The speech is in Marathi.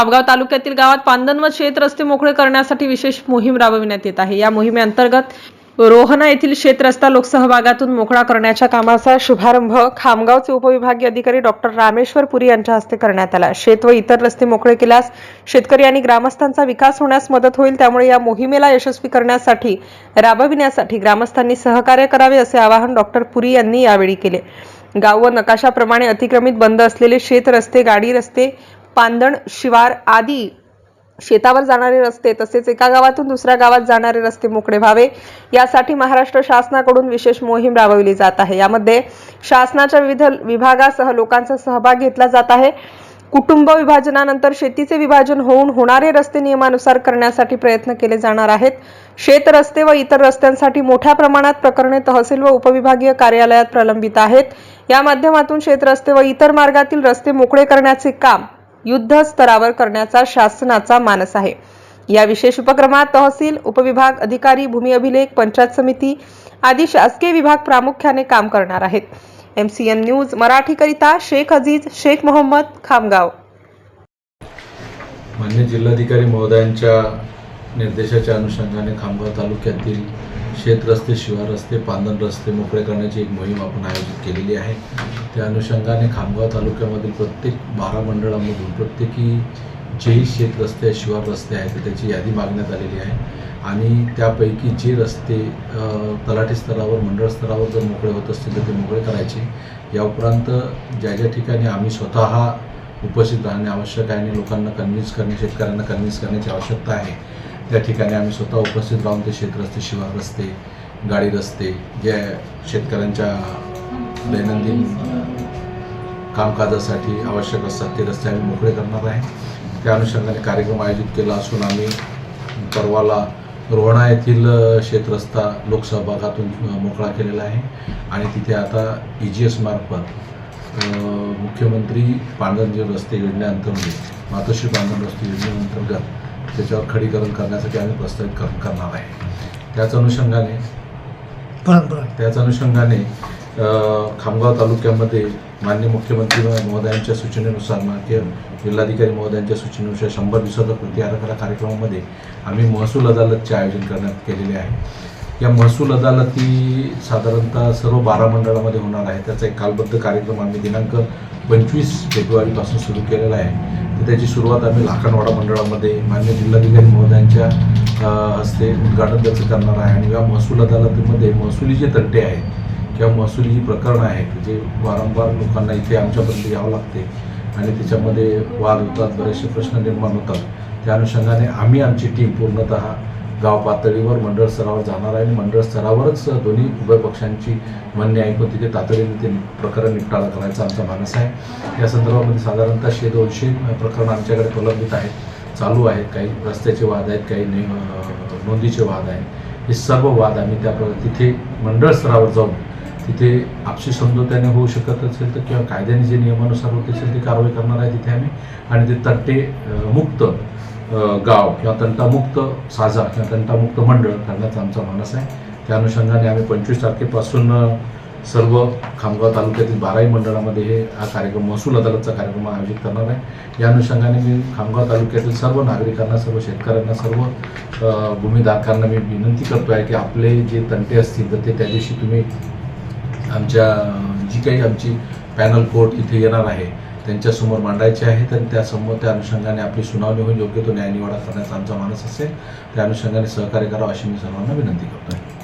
खामगाव तालुक्यातील गावात पांदन व शेत रस्ते मोकळे करण्यासाठी विशेष मोहीम राबविण्यात येत आहे. या मोहिमेअंतर्गत रोहना येथील शेत रस्ता लोकसहभागातून मोकळा करण्याच्या कामाचा शुभारंभ खामगावचे उपविभागीय अधिकारी डॉक्टर रामेश्वर पुरी यांच्या हस्ते करण्यात आला. शेत व इतर रस्ते मोकळे केल्यास शेतकरी आणि ग्रामस्थांचा विकास होण्यास मदत होईल. त्यामुळे या मोहिमेला यशस्वी करण्यासाठी राबविण्यासाठी ग्रामस्थांनी सहकार्य करावे असे आवाहन डॉक्टर पुरी यांनी यावेळी केले. गाव व नकाशाप्रमाणे अतिक्रमित बंद असलेले शेत रस्ते गाडी रस्ते पांदण शिवार आदी शेतावर जाणारे रस्ते तसेच एका गावातून दुसऱ्या गावात जाणारे रस्ते मोकळे व्हावे. यासाठी महाराष्ट्र शासनाकडून विशेष मोहीम राबवली जात आहे. यामध्ये शासनाच्या विविध विभागासह लोकांचा सहभाग घेतला जात आहे. कुटुंब विभाजनानंतर शेतीचे विभाजन होऊन होणारे रस्ते नियमानुसार करण्यासाठी प्रयत्न केले जाणार आहेत. शेत रस्ते व इतर रस्त्यांसाठी मोठ्या प्रमाणात प्रकरणे तहसील व उपविभागीय कार्यालयात प्रलंबित आहेत. या माध्यमातून शेत रस्ते व इतर मार्गातील रस्ते मोकळे करण्याचे काम युद्ध स्तरावर करण्याचा शासनाचा मानस आहे. या विशेष उपक्रमात तहसील उपविभाग अधिकारी भूमी अभिलेख पंचायत समिती आदी शासकीय विभाग प्रामुख्याने काम करणार आहेत. एम सी एन न्यूज मराठीकरिता शेख अजीज शेख मोहम्मद खामगाव. मान्य जिल्हाधिकारी महोदयांच्या निर्देशाच्या अनुषंगाने खामगाव तालुक्यातील शेत रस्ते शिवार रस्ते पांदन रस्ते मोकळे करण्याची एक मोहीम आपण आयोजित केलेली आहे. त्या अनुषंगाने खामगाव तालुक्यामधील प्रत्येक बारा मंडळामधून प्रत्येकी जेही शेत रस्ते शिवार रस्ते आहेत त्याची यादी मागण्यात आलेली आहे. आणि त्यापैकी जे रस्ते तलाठी स्तरावर मंडळ स्तरावर जर मोकळे होत असतील तर ते मोकळे करायचे. या उपरांत ज्या ज्या ठिकाणी आम्ही स्वतः उपस्थित राहणे आवश्यक आहे आणि लोकांना कन्व्हिन्स करणे शेतकऱ्यांना कन्व्हिन्स करण्याची आवश्यकता आहे त्या ठिकाणी आम्ही स्वतः उपस्थित राहून ते शेतरस्ते शिवार रस्ते गाडी रस्ते जे शेतकऱ्यांच्या दैनंदिन कामकाजासाठी आवश्यक असतात ते रस्ते आम्ही मोकळे करणार आहे. त्या अनुषंगाने कार्यक्रम आयोजित केला असून आम्ही परवाला रोहणा येथील शेतरस्ता लोकसहभागातून मोकळा केलेला आहे. आणि तिथे आता ई जी एस मार्फत मुख्यमंत्री पांढरजी रस्ते योजनेअंतर्गत मातोश्री पांढर रस्ते योजनेअंतर्गत त्याच्यावर खडीकरण करण्यासाठी आम्ही प्रस्तावित कर करणार आहे. त्याच अनुषंगाने त्याच अनुषंगाने खामगाव तालुक्यामध्ये मान्य मुख्यमंत्री महोदयांच्या सूचनेनुसार माननीय जिल्हाधिकारी महोदयांच्या सूचनेनुसार शंभर दिवसाचा कृती आराखडा कार्यक्रमामध्ये आम्ही महसूल अदालतचे आयोजन करण्यात केलेले आहे. या महसूल अदालती साधारणतः सर्व बारा मंडळामध्ये होणार आहे. त्याचा एक कालबद्ध कार्यक्रम आम्ही दिनांक पंचवीस फेब्रुवारीपासून सुरू केलेला आहे. तर त्याची सुरुवात आम्ही लाखनवाडा मंडळामध्ये मान्य जिल्हाधिकारी महोदयांच्या हस्ते उद्घाटन त्याचं करणार आहे. आणि या महसूल अदालतीमध्ये महसुली जे तंटे आहेत किंवा महसुली जी प्रकरणं आहेत जे वारंवार लोकांना इथे आमच्यापर्यंत यावं लागते आणि त्याच्यामध्ये वाद होतात बरेचसे प्रश्न निर्माण होतात. त्या अनुषंगाने आम्ही आमची टीम पूर्णतः गाव पातळीवर मंडळ स्तरावर जाणार आहे आणि मंडळ स्तरावरच दोन्ही उभय पक्षांची म्हणणे ऐकून तिथे तातडीने ते प्रकरण निपटारा करायचा आमचा मानस आहे. या संदर्भामध्ये साधारणतः शे दोनशे प्रकरणं आमच्याकडे प्रलंबित आहेत चालू आहेत. काही रस्त्याचे वाद आहेत काही ने नोंदीचे वाद आहेत. हे सर्व वाद आम्ही त्या तिथे मंडळ स्तरावर जाऊन तिथे आपसी समजोत्याने होऊ शकत असेल तर किंवा कायद्याने जे नियमानुसार होत असेल ती कारवाई करणार आहे तिथे आम्ही. आणि ते तट्टे मुक्त गाव किंवा तंटामुक्त साजा किंवा तंटामुक्त मंडळ करण्याचा आमचा मानस आहे. त्या अनुषंगाने आम्ही पंचवीस तारखेपासून सर्व खामगाव तालुक्यातील बाराही मंडळामध्ये हे हा कार्यक्रम महसूल अदालतचा कार्यक्रम आयोजित करणार आहे. या अनुषंगाने मी खामगाव तालुक्यातील सर्व नागरिकांना सर्व शेतकऱ्यांना सर्व अ, भूमीधारकांना मी विनंती करतो आहे की आपले जे तंटे असतील तर ते त्या दिवशी तुम्ही आमच्या जी काही आमची पॅनल कोर्ट तिथे येणार आहे त्यांच्यासमोर मांडायचे आहेत आणि त्यासमोर त्या अनुषंगाने आपली सुनावणी होऊन योग्य तो न्यायनिवाडा करण्याचा आमचा मानस असेल त्या अनुषंगाने सहकार्य करावं अशी मी सर्वांना विनंती करतो आहे